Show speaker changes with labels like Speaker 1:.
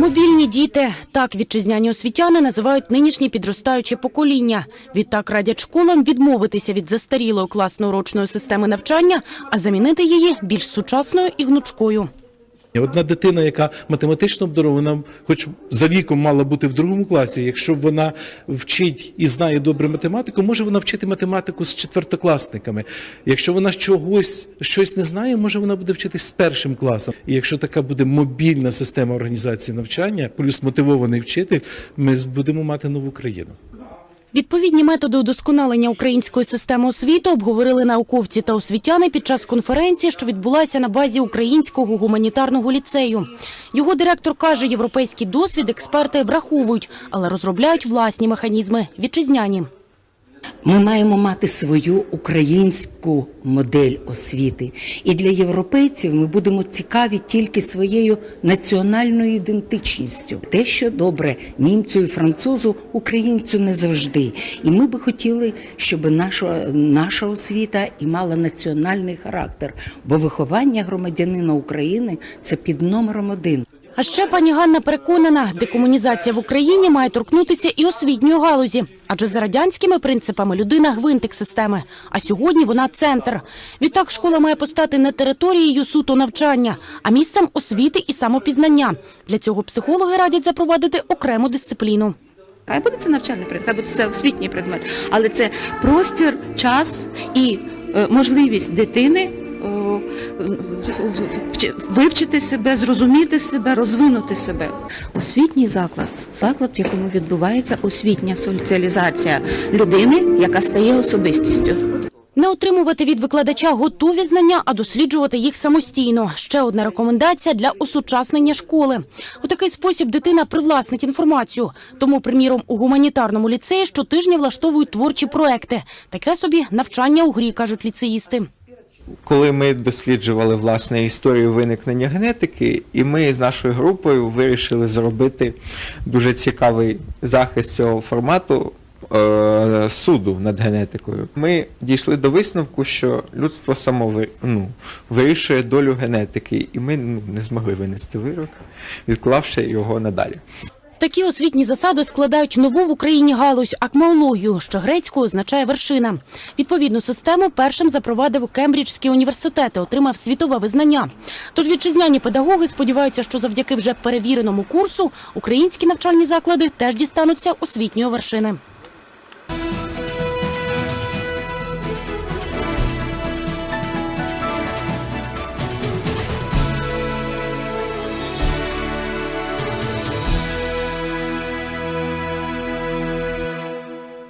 Speaker 1: Мобільні діти так вітчизняні освітяни називають нинішнє підростаюче покоління. Відтак радять школам відмовитися від застарілої класно-урочної системи навчання, а замінити її більш сучасною і гнучкою.
Speaker 2: Одна дитина, яка математично обдарована, хоч за віком мала бути в другому класі, якщо вона вчить і знає добре математику, може вона вчити математику з четвертокласниками. Якщо вона чогось щось не знає, може вона буде вчитись з першим класом. І якщо така буде мобільна система організації навчання, плюс мотивований вчитель, ми будемо мати нову країну.
Speaker 1: Відповідні методи удосконалення української системи освіти обговорили науковці та освітяни під час конференції, що відбулася на базі Українського гуманітарного ліцею. Його директор каже, європейський досвід експерти враховують, але розробляють власні механізми вітчизняні.
Speaker 3: Ми маємо мати свою українську модель освіти. І для європейців ми будемо цікаві тільки своєю національною ідентичністю. Те, що добре німцю і французу, українцю не завжди. І ми би хотіли, щоб наша, наша освіта і мала національний характер, бо виховання громадянина України це під номером один.
Speaker 1: А ще пані Ганна переконана, декомунізація в Україні має торкнутися і освітньої галузі, адже за радянськими принципами людина гвинтик системи. А сьогодні вона центр. Відтак школа має постати не територією суто навчання, а місцем освіти і самопізнання. Для цього психологи радять запровадити окрему дисципліну.
Speaker 4: Хай буде це навчальний предмет, хай буде це освітній предмет, але це простір, час і е, можливість дитини вивчити себе, зрозуміти себе, розвинути себе. Освітній заклад заклад, в якому відбувається освітня соціалізація людини, яка стає особистістю.
Speaker 1: Не отримувати від викладача готові знання, а досліджувати їх самостійно. Ще одна рекомендація для осучаснення школи. У такий спосіб дитина привласнить інформацію. Тому, приміром, у гуманітарному ліцеї щотижня влаштовують творчі проекти. Таке собі навчання у грі, кажуть ліцеїсти.
Speaker 5: Коли ми досліджували власне історію виникнення генетики, і ми з нашою групою вирішили зробити дуже цікавий захист цього формату е, суду над генетикою. Ми дійшли до висновку, що людство само ну, вирішує долю генетики, і ми ну, не змогли винести вирок, відклавши його надалі.
Speaker 1: Такі освітні засади складають нову в Україні галузь акмеологію, що грецькою означає вершина. Відповідну систему першим запровадив Кембриджський університет і отримав світове визнання. Тож вітчизняні педагоги сподіваються, що завдяки вже перевіреному курсу українські навчальні заклади теж дістануться освітньої вершини.